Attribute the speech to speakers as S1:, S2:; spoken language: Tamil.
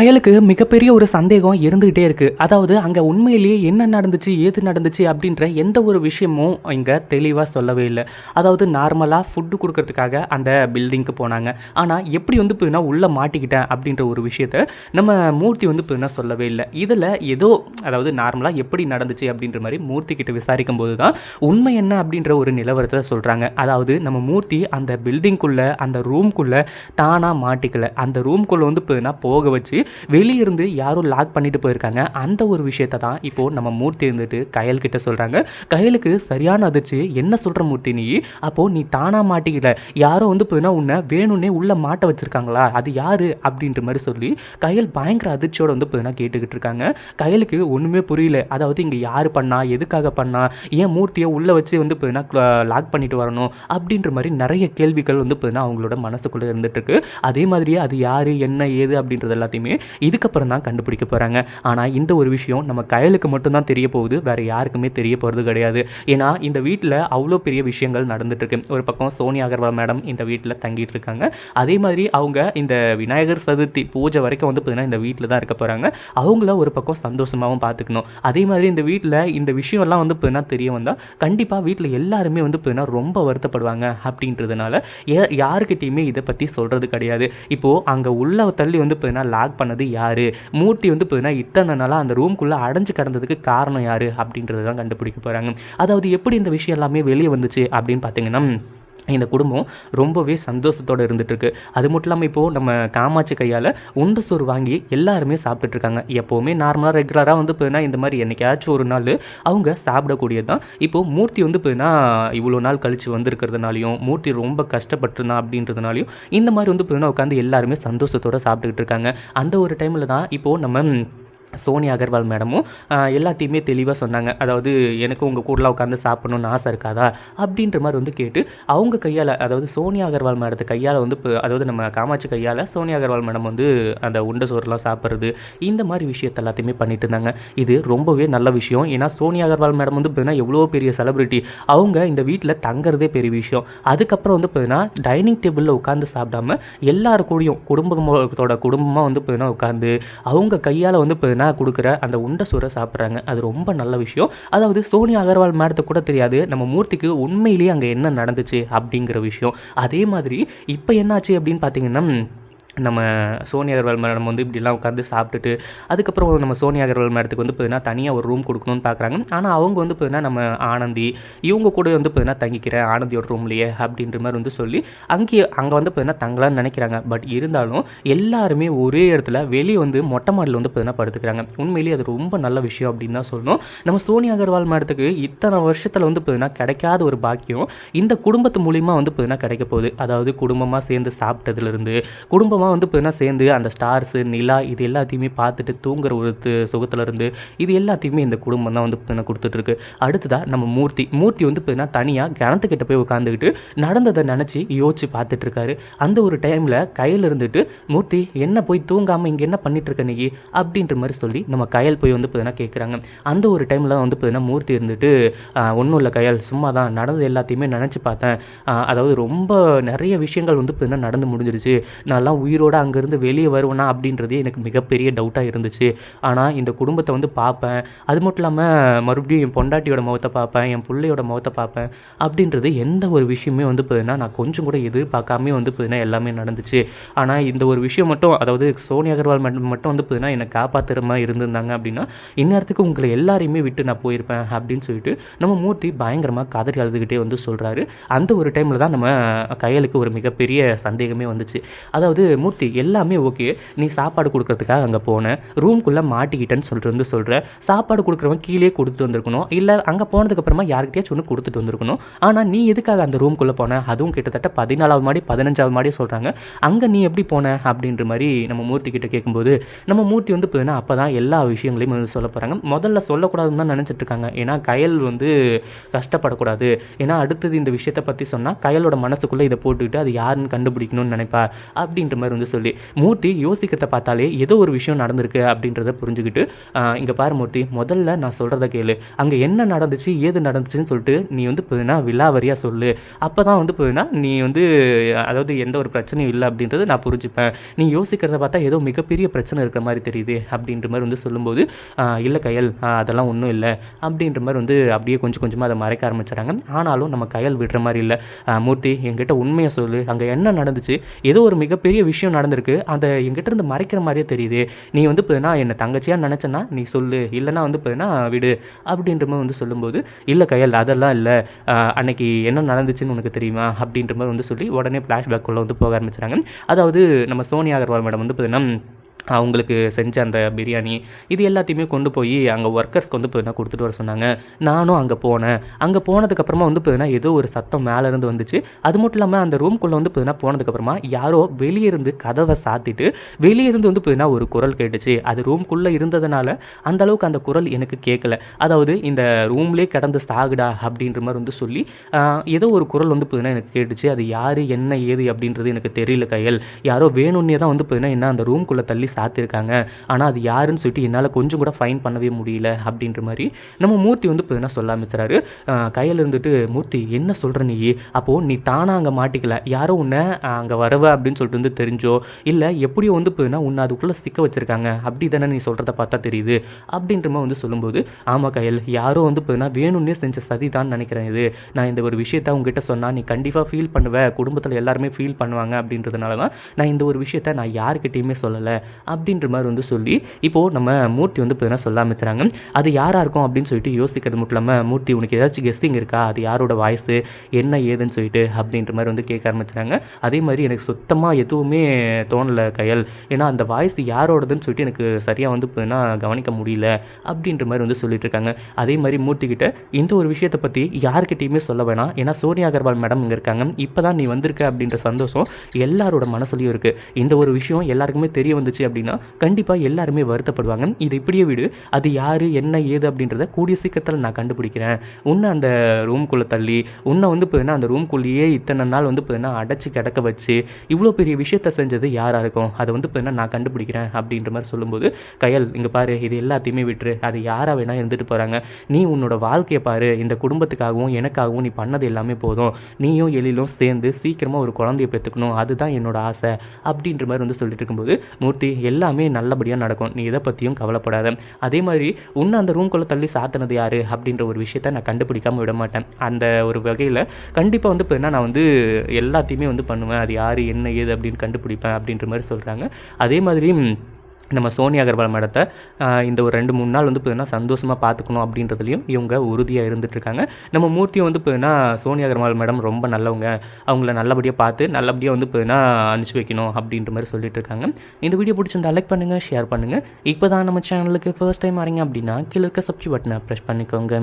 S1: கயலுக்கு மிகப்பெரிய ஒரு சந்தேகம் இருந்துகிட்டே இருக்கு. அதாவது அங்கே உண்மையிலேயே என்ன நடந்துச்சு ஏது நடந்துச்சு அப்படின்ற எந்த ஒரு விஷயமும் இங்கே தெளிவாக சொல்லவே இல்லை. அதாவது நார்மலாக ஃபுட்டு கொடுக்கறதுக்காக அந்த பில்டிங்க்கு போனாங்க. ஆனால் எப்படி வந்து இப்போ உள்ளே மாட்டிக்கிட்டேன் அப்படின்ற ஒரு விஷயத்த நம்ம மூர்த்தி வந்து இப்போ சொல்லவே இல்லை. இதில் ஏதோ அதாவது நார்மலாக எப்படி நடந்துச்சு அப்படின்ற மாதிரி மூர்த்தி கிட்ட விசாரிக்கும் போது தான் உண்மை என்ன அப்படின்ற ஒரு நிலவரத்தை சொல்கிறாங்க அதாவது நம்ம மூர்த்தி அந்த பில்டிங்குள்ளே அந்த ரூம்குள்ளே தானாக மாட்டிக்கல. அந்த ரூம்குள்ளே வந்து இப்போ போக வச்சு வெளியிருந்து யாரும் லாக் பண்ணிட்டு போயிருக்காங்க. அந்த ஒரு விஷயத்தை தான் இப்போது நம்ம மூர்த்தி இருந்துட்டு கயல் கிட்ட சொல்கிறாங்க கயலுக்கு சரியான அதிர்ச்சி. என்ன சொல்கிற மூர்த்தி நீ? அப்போது நீ தானாக மாட்டிக்கல யாரோ வந்து இப்போ உன்னை வேணும்னே உள்ளே மாட்ட வச்சுருக்காங்களா? அது யார்? அப்படின்ற மாதிரி சொல்லி கயல் பயங்கர அதிர்ச்சியோட வந்து இப்போ கேட்டுக்கிட்டு இருக்காங்க. கயலுக்கு ஒன்றுமே புரியல. அதாவது இங்கே யார் பண்ணா? எதுக்காக பண்ணா? ஏன் மூர்த்தியை உள்ளே வச்சு வந்து இப்போ லாக் பண்ணிட்டு வரணும்? அப்படின்ற மாதிரி நிறைய கேள்விகள் வந்து இப்போ அவங்களோட மனசுக்குள்ளே இருந்துட்டு இருக்கு. அதே மாதிரியே அது யார்? என்ன? ஏது? அப்படின்றது எல்லாத்தையுமே இதுக்கப்புறம் தான் கண்டுபிடிக்க போகிறாங்க ஆனால் இந்த ஒரு விஷயம் நம்ம கையலுக்கு மட்டும்தான் தெரிய போகுது. வேறு யாருக்குமே தெரிய போகிறது கிடையாது. ஏன்னா இந்த வீட்டில் அவ்வளோ பெரிய விஷயங்கள் நடந்துட்டுருக்கு. ஒரு பக்கம் சோனியா அகர்வால் மேடம் இந்த வீட்டில் தங்கிட்டு இருக்காங்க. அதே மாதிரி அவங்க இந்த விநாயகர் சதுர்த்தி பூஜை வரைக்கும் வந்து பார்த்தீங்கன்னா இந்த வீட்டில் தான் இருக்க போகிறாங்க அவங்கள ஒரு பக்கம் சந்தோஷமாகவும் பார்த்துக்கணும் அதே மாதிரி இந்த வீட்டில் இந்த விஷயம்லாம் வந்து பார்த்தீங்கன்னா தெரிய வந்தால் கண்டிப்பாக வீட்டில் எல்லாருமே வந்து பார்த்தீங்கன்னா ரொம்ப வருத்தப்படுவாங்க அப்படின்றதுனால ஏ யாருக்கிட்டேயுமே இதை பற்றி சொல்கிறது கிடையாது. இப்போது அங்கே உள்ள தள்ளி வந்து பார்த்தீங்கன்னா லாக் பண்ணது யார்? மூர்த்தி வந்து பார்த்தீங்கன்னா இத்தனை நாளாக அந்த ரூம்குள்ளே அடைஞ்சு கிடந்ததுக்கு காரணம் யார்? அப்படின்றது தான் கண்டுபிடிக்க போகிறாங்க அதாவது எப்படி இந்த விஷயம் எல்லாமே வெளியே வந்துச்சு அப்படின்னு பார்த்தீங்கன்னா இந்த குடும்பம் ரொம்பவே சந்தோஷத்தோடு இருந்துகிட்ருக்கு அது மட்டும் இல்லாமல் இப்போது நம்ம காமாட்சி கையால் உண்டு சோறு வாங்கி எல்லாருமே சாப்பிட்டுட்ருக்காங்க எப்போவுமே நார்மலாக ரெகுலராக வந்து போயின்னா இந்த மாதிரி என்றைக்காச்சும் ஒரு நாள் அவங்க சாப்பிடக்கூடியது தான் இப்போது மூர்த்தி வந்து போயின்னா இவ்வளோ நாள் கழித்து வந்திருக்கிறதுனாலையும் மூர்த்தி ரொம்ப கஷ்டப்பட்டுருந்தான் அப்படின்றதுனாலையும் இந்த மாதிரி வந்து போயின்னா உட்காந்து எல்லாருமே சந்தோஷத்தோடு சாப்பிட்டுக்கிட்டு இருக்காங்க அந்த ஒரு டைமில் தான் இப்போது நம்ம சோனியா அகர்வால் மேடமும் எல்லாத்தையுமே தெளிவாக சொன்னாங்க. அதாவது எனக்கு உங்கள் கூடலாம் உட்காந்து சாப்பிடணும்னு ஆசை இருக்காதா? அப்படின்ற மாதிரி வந்து கேட்டு அவங்க கையால் அதாவது சோனியா அகர்வால் மேடத்து கையால் வந்து இப்போ அதாவது நம்ம காமாட்சி கையால் சோனியா அகர்வால் மேடம் வந்து அந்த உண்டை சோறுலாம் சாப்பிட்றது இந்த மாதிரி விஷயத்த எல்லாத்தையுமே பண்ணிட்டு இருந்தாங்க. இது ரொம்பவே நல்ல விஷயம். ஏன்னா சோனியா அகர்வால் மேடம் வந்து பார்த்தீங்கன்னா எவ்வளோ பெரிய செலிபிரிட்டி அவங்க இந்த வீட்டில் தங்குறதே பெரிய விஷயம். அதுக்கப்புறம் வந்து பார்த்தீங்கன்னா டைனிங் டேபிளில் உட்காந்து சாப்பிடாம எல்லாருக்கூடையும் கூடயும் குடும்பத்தோட குடும்பமாக வந்து பார்த்தீங்கன்னா உட்காந்து அவங்க கையால் வந்து பார்த்தீங்கன்னா கொடுக்குற அந்த உண்டை சோறை சாப்பிட்றாங்க. அது ரொம்ப நல்ல விஷயம். அதாவது சோனியா அகர்வால் மேடத்தை கூட தெரியாது. நம்ம மூர்த்திக்கு உண்மையிலேயே அங்கே என்ன நடந்துச்சு அப்படிங்கிற விஷயம். அதே மாதிரி இப்போ என்னாச்சு அப்படின்னு பார்த்தீங்கன்னா நம்ம சோனியா அகர்வால் மேடம் வந்து இப்படிலாம் உட்காந்து சாப்பிட்டுட்டு அதுக்கப்புறம் நம்ம சோனியா அகர்வால் மேடத்துக்கு வந்து பார்த்தீங்கன்னா தனியாக ஒரு ரூம் கொடுக்கணும்னு பார்க்குறாங்க ஆனால் அவங்க வந்து பார்த்தீங்கன்னா நம்ம ஆனந்தி இவங்க கூட வந்து பார்த்தீங்கன்னா தங்கிக்கிறேன் ஆனந்தியோட ரூம்லையே அப்படின்ற மாதிரி வந்து சொல்லி அங்கேயே அங்கே வந்து பார்த்தீங்கன்னா தங்கலான்னு நினைக்கிறாங்க. பட் இருந்தாலும் எல்லாருமே ஒரே இடத்துல வெளியே வந்து மொட்டை மாடியில் வந்து பார்த்தீங்கன்னா படுத்துக்கிறாங்க. உண்மையிலேயே அது ரொம்ப நல்ல விஷயம் அப்படின்னு தான் சொல்லணும். நம்ம சோனியா அகர்வால் மேடத்துக்கு இத்தனை வருஷத்தில் வந்து பார்த்தீங்கன்னா கிடைக்காத ஒரு பாக்கியம் இந்த குடும்பத்து மூலிமா வந்து பார்த்தீங்கன்னா கிடைக்க போகுது. அதாவது குடும்பமாக சேர்ந்து சாப்பிட்டதுலேருந்து குடும்பமாக வந்து பார்த்தீங்கன்னா சேர்ந்து அந்த ஸ்டார்ஸு நிலா இது எல்லாத்தையுமே பார்த்துட்டு தூங்குற ஒரு சுகத்துலேருந்து இருந்து இது எல்லாத்தையுமே இந்த குடும்பம் தான் வந்து பார்த்தீங்கன்னா கொடுத்துட்ருக்கு. அடுத்ததாக நம்ம மூர்த்தி. மூர்த்தி வந்து பார்த்தீங்கன்னா தனியாக கிணத்துக்கிட்ட போய் உட்காந்துக்கிட்டு நடந்ததை நினச்சி யோசிச்சு பார்த்துட்ருக்காரு. அந்த ஒரு டைமில் கையில் இருந்துட்டு மூர்த்தி என்ன போய் தூங்காமல் இங்கே என்ன பண்ணிட்டு இருக்க நீ? அப்படின்ற மாதிரி சொல்லி நம்ம கயல் போய் வந்து பார்த்தீங்கன்னா கேட்குறாங்க அந்த ஒரு டைமில் வந்து பார்த்தீங்கன்னா மூர்த்தி இருந்துட்டு ஒன்றும் இல்லை கயல் சும்மா தான் நடந்தது எல்லாத்தையுமே நினச்சி பார்த்தேன். அதாவது ரொம்ப நிறைய விஷயங்கள் வந்து பார்த்தீங்கன்னா நடந்து முடிஞ்சிருச்சு. நான்லாம் உயிரோடு அங்கேருந்து வெளியே வருவேனா அப்படின்றதே எனக்கு மிகப்பெரிய டவுட்டாக இருந்துச்சு. ஆனால் இந்த குடும்பத்தை வந்து பார்ப்பேன். அது மட்டும் இல்லாமல் மறுபடியும் என் பொண்டாட்டியோட முகத்தை பார்ப்பேன் என் பிள்ளையோட முகத்தை பார்ப்பேன் அப்படின்றது எந்த ஒரு விஷயமே வந்து பார்த்தீங்கன்னா நான் கொஞ்சம் கூட எதிர்பார்க்காம வந்து பார்த்தீங்கன்னா எல்லாமே நடந்துச்சு. ஆனால் இந்த ஒரு விஷயம் மட்டும் அதாவது சோனியா அகர்வால் மட்டும் மட்டும் வந்து பார்த்தீங்கன்னா என்னை காப்பாற்றுற இருந்திருந்தாங்க அப்படின்னா இந்நேரத்துக்கு உங்களை எல்லாரையுமே விட்டு நான் போயிருப்பேன் அப்படின்னு சொல்லிட்டு நம்ம மூர்த்தி பயங்கரமாக கதறி அழுதுகிட்டே வந்து சொல்கிறாரு அந்த ஒரு டைமில் தான் நம்ம கையலுக்கு ஒரு மிகப்பெரிய சந்தேகமே வந்துச்சு. அதாவது மூர்த்தி எல்லாமே ஓகே நீ சாப்பாடு கொடுக்கறதுக்காக அங்கே போன ரூம்குள்ளே மாட்டிக்கிட்டேன்னு சொல்லிட்டு வந்து சொல்கிற சாப்பாடு கொடுக்குறவன் கீழே கொடுத்துட்டு வந்திருக்கணும். இல்லை அங்கே போனதுக்கப்புறமா யார்கிட்டயாச்சும் ஒன்று கொடுத்துட்டு வந்திருக்கணும். ஆனால் நீ எதுக்காக அந்த ரூம்குள்ளே போன? அதுவும் கிட்டத்தட்ட பதினாலாவது மாடி பதினஞ்சாவது மாடி சொல்கிறாங்க அங்கே நீ எப்படி போன? அப்படின்ற மாதிரி நம்ம மூர்த்தி கிட்ட கேட்கும்போது நம்ம மூர்த்தி வந்து பார்த்தீங்கன்னா அப்போ தான் எல்லா விஷயங்களையும் வந்து சொல்ல போகிறாங்க முதல்ல சொல்லக்கூடாதுன்னு தான் நினச்சிட்டு இருக்காங்க. ஏன்னா கயல் வந்து கஷ்டப்படக்கூடாது. ஏன்னா அடுத்தது இந்த விஷயத்தை பற்றி சொன்னால் கயலோட மனசுக்குள்ளே இதை போட்டுக்கிட்டு அது யாருன்னு கண்டுபிடிக்கணும்னு நினைப்பா? அப்படின்ற மாதிரி மாதிரி வந்து சொல்லி மூர்த்தி யோசிக்கிறத பார்த்தாலே ஏதோ ஒரு விஷயம் நடந்திருக்கு அப்படின்றத புரிஞ்சுக்கிட்டு இங்கே பாரு மூர்த்தி முதல்ல நான் சொல்கிறத கேளு. அங்கே என்ன நடந்துச்சு ஏது நடந்துச்சுன்னு சொல்லிட்டு நீ வந்து போதுனா விலாவரியாக சொல்லு. அப்போ தான் வந்து போதுனா நீ வந்து அதாவது எந்த ஒரு பிரச்சனையும் இல்லை அப்படின்றது நான் புரிஞ்சுப்பேன். நீ யோசிக்கிறத பார்த்தா ஏதோ மிகப்பெரிய பிரச்சனை இருக்கிற மாதிரி தெரியுது அப்படின்ற மாதிரி வந்து சொல்லும்போது இல்லை கையல் அதெல்லாம் ஒன்றும் இல்லை அப்படின்ற மாதிரி வந்து அப்படியே கொஞ்சம் கொஞ்சமாக அதை மறைக்க ஆரம்பிச்சிட்டாங்க ஆனாலும் நம்ம கையல் விடுற மாதிரி இல்லை. மூர்த்தி என்கிட்ட உண்மையை சொல்லு. அங்கே என்ன நடந்துச்சு ஏதோ ஒரு மிகப்பெரிய விஷயம் விஷயம் நடந்திருக்கு. அதை என்கிட்ட இருந்து மறைக்கிற மாதிரியே தெரியுது. நீ வந்து பார்த்தீங்கன்னா என்னை தங்கச்சியாக நினச்சேன்னா நீ சொல்லு. இல்லைன்னா வந்து பார்த்தீங்கன்னா விடு. அப்படின்ற மாதிரி வந்து சொல்லும்போது இல்லை கையல் அதெல்லாம் இல்லை. அன்னைக்கு என்ன நடந்துச்சுன்னு உனக்கு தெரியுமா? அப்படின்ற மாதிரி வந்து சொல்லி உடனே ஃப்ளாஷ்பேக்குள்ளே வந்து போக ஆரம்பிச்சுறாங்க. அதாவது நம்ம சோனியா அகர்வால் மேடம் வந்து பார்த்தீங்கன்னா அவங்களுக்கு செஞ்ச அந்த பிரியாணி இது எல்லாத்தையுமே கொண்டு போய் அங்கே ஒர்க்கர்ஸ்க்கு வந்து பார்த்தீங்கன்னா கொடுத்துட்டு வர சொன்னாங்க. நானும் அங்கே போனேன். அங்கே போனதுக்கப்புறமா வந்து பார்த்தீங்கன்னா ஏதோ ஒரு சத்தம் மேலேருந்து வந்துச்சு. அது மட்டும் இல்லாமல் அந்த ரூம்குள்ளே வந்து பார்த்தீங்கன்னா போனதுக்கப்புறமா யாரோ வெளியே இருந்து கதவை சாத்திட்டு வெளியிருந்து வந்து பார்த்தீங்கன்னா ஒரு குரல் கேட்டுச்சு. அது ரூம்குள்ளே இருந்ததுனால அந்த அளவுக்கு அந்த குரல் எனக்கு கேட்கல அதாவது இந்த ரூம்லேயே கிடந்து சாகுடா அப்படின்ற மாதிரி வந்து சொல்லி ஏதோ ஒரு குரல் வந்து பார்த்தீங்கன்னா எனக்கு கேட்டுச்சு. அது யார் என்ன ஏது அப்படின்றது எனக்கு தெரியல கையல். யாரோ வேணும்னே தான் வந்து பார்த்தீங்கன்னா என்ன அந்த ரூம்குள்ளே தள்ளி சாத்திருக்காங்க. ஆனால் அது யாருன்னு சொல்லிட்டு என்னால் கொஞ்சம் கூட ஃபைன் பண்ணவே முடியல அப்படின்ற மாதிரி நம்ம மூர்த்தி வந்து பார்த்தீங்கன்னா சொல்ல ஆரம்பிச்சுறாரு? கையில் இருந்துட்டு மூர்த்தி என்ன சொல்கிற நீ? அப்போது நீ தானாக அங்கே மாட்டிக்கல. யாரோ உன்னை அங்கே வரவ அப்படின்னு சொல்லிட்டு வந்து தெரிஞ்சோ இல்லை எப்படியோ வந்து பார்த்தீங்கன்னா உன்னை அதுக்குள்ளே சிக்க வச்சுருக்காங்க. அப்படி தானே நீ சொல்கிறத பார்த்தா தெரியுது. அப்படின்ற மாதிரி வந்து சொல்லும்போது ஆமாம் கையல் யாரோ வந்து பார்த்தீங்கன்னா வேணும்னே செஞ்ச சதி தான் நினைக்கிறேன் இது. நான் இந்த ஒரு விஷயத்த உங்ககிட்ட சொன்னால் நீ கண்டிப்பாக ஃபீல் பண்ணுவ. குடும்பத்தில் எல்லாருமே ஃபீல் பண்ணுவாங்க. அப்படின்றதுனால தான் நான் இந்த ஒரு விஷயத்த நான் யாருக்கிட்டேயுமே சொல்லலை. அப்படின்ற மாதிரி வந்து சொல்லி இப்போது நம்ம மூர்த்தி வந்து பார்த்தீங்கன்னா சொல்ல ஆரம்பிச்சுறாங்க. அது யாராக இருக்கும் அப்படின்னு சொல்லிட்டு யோசிக்கிறது மட்டும் இல்லாமல் மூர்த்தி உனக்கு ஏதாச்சும் கெஸ்டிங் இருக்கா? அது யாரோட வாய்ஸு என்ன ஏதுன்னு சொல்லிட்டு அப்படின்ற மாதிரி வந்து கேட்க ஆரம்பிச்சுறாங்க. அதே மாதிரி எனக்கு சுத்தமாக எதுவுமே தோணலை கையல். ஏன்னா அந்த வாய்ஸ் யாரோடதுன்னு சொல்லிட்டு எனக்கு சரியாக வந்து பார்த்தீங்கன்னா கவனிக்க முடியல அப்படின்ற மாதிரி வந்து சொல்லிட்டு இருக்காங்க. அதே மாதிரி மூர்த்திக்கிட்ட இந்த ஒரு விஷயத்தை பற்றி யார்கிட்டையுமே சொல்ல வேணாம். ஏன்னா சோனியா அகர்வால் மேடம் இங்கே இருக்காங்க. இப்போ தான் நீ வந்திருக்க அப்படின்ற சந்தோஷம் எல்லாரோட மனசுலையும் இருக்குது இந்த ஒரு விஷயம் எல்லாருக்குமே தெரிய வந்துச்சு அப்படின்னா கண்டிப்பாக எல்லாருமே வருத்தப்படுவாங்க. இது இப்படியே விடு அது யார் என்ன ஏது அப்படின்றத கூடிய சீக்கிரத்தில் நான் கண்டுபிடிக்கிறேன். உன்னை அந்த ரூம்குள்ளே தள்ளி உன்னை வந்து பார்த்தீங்கன்னா அந்த ரூம்குள்ளேயே இத்தனை நாள் வந்து பார்த்தீங்கன்னா அடைச்சி கிடக்க வச்சு இவ்வளோ பெரிய விஷயத்தை செஞ்சது யாராக இருக்கும்? அதை வந்து பார்த்தீங்கன்னா நான் கண்டுபிடிக்கிறேன் அப்படின்ற மாதிரி சொல்லும்போது கயல் இங்கே பாரு இது எல்லாத்தையுமே விட்டுரு. அது யாராக வேணால் இருந்துட்டு போகிறாங்க நீ உன்னோட வாழ்க்கையை பாரு. இந்த குடும்பத்துக்காகவும் எனக்காகவும் நீ பண்ணது எல்லாமே போதும். நீயும் எழிலும் சேர்ந்து சீக்கிரமாக ஒரு குழந்தைய பெற்றுக்கணும். அதுதான் என்னோட ஆசை. அப்படின்ற மாதிரி வந்து சொல்லிட்டு இருக்கும்போது மூர்த்தி எல்லாமே நல்லபடியாக நடக்கும். நீ இதை பற்றியும் கவலைப்படாத. அதே மாதிரி உன்னை அந்த ரூம்குள்ளே தள்ளி சாத்தினது யார்? அப்படின்ற ஒரு விஷயத்த நான் கண்டுபிடிக்காம விட மாட்டேன். அந்த ஒரு வகையில் கண்டிப்பாக வந்து இப்போ நான் வந்து எல்லாத்தையுமே வந்து பண்ணுவேன். அது யார் என்ன ஏது அப்படின்னு கண்டுபிடிப்பேன் அப்படின்ற மாதிரி சொல்கிறாங்க அதே மாதிரி நம்ம சோனி அகர்வால் மேடத்தை இந்த ஒரு ரெண்டு மூணு நாள் வந்து பார்த்தீங்கன்னா சந்தோஷமாக பார்த்துக்கணும் அப்படின்றதுலையும் இவங்க உறுதியாக இருந்துகிட்ருக்காங்க நம்ம மூர்த்தியும் வந்து பார்த்தீங்கன்னா சோனி அகர்வால் மேடம் ரொம்ப நல்லவங்க. அவங்கள நல்லபடியாக பார்த்து நல்லபடியாக வந்து பார்த்தீங்கன்னா அனுப்பிச்சி வைக்கணும் அப்படின்ற மாதிரி சொல்லிட்டு இருக்காங்க இந்த வீடியோ பிடிச்சிருந்தா லைக் பண்ணுங்கள் ஷேர் பண்ணுங்கள் இப்போ தான் நம்ம சேனலுக்கு ஃபர்ஸ்ட் டைம் வரீங்க அப்படின்னா கீழே இருக்க சப்ஸ்கிரைப் பட்டனை ப்ரெஸ் பண்ணிக்கோங்க.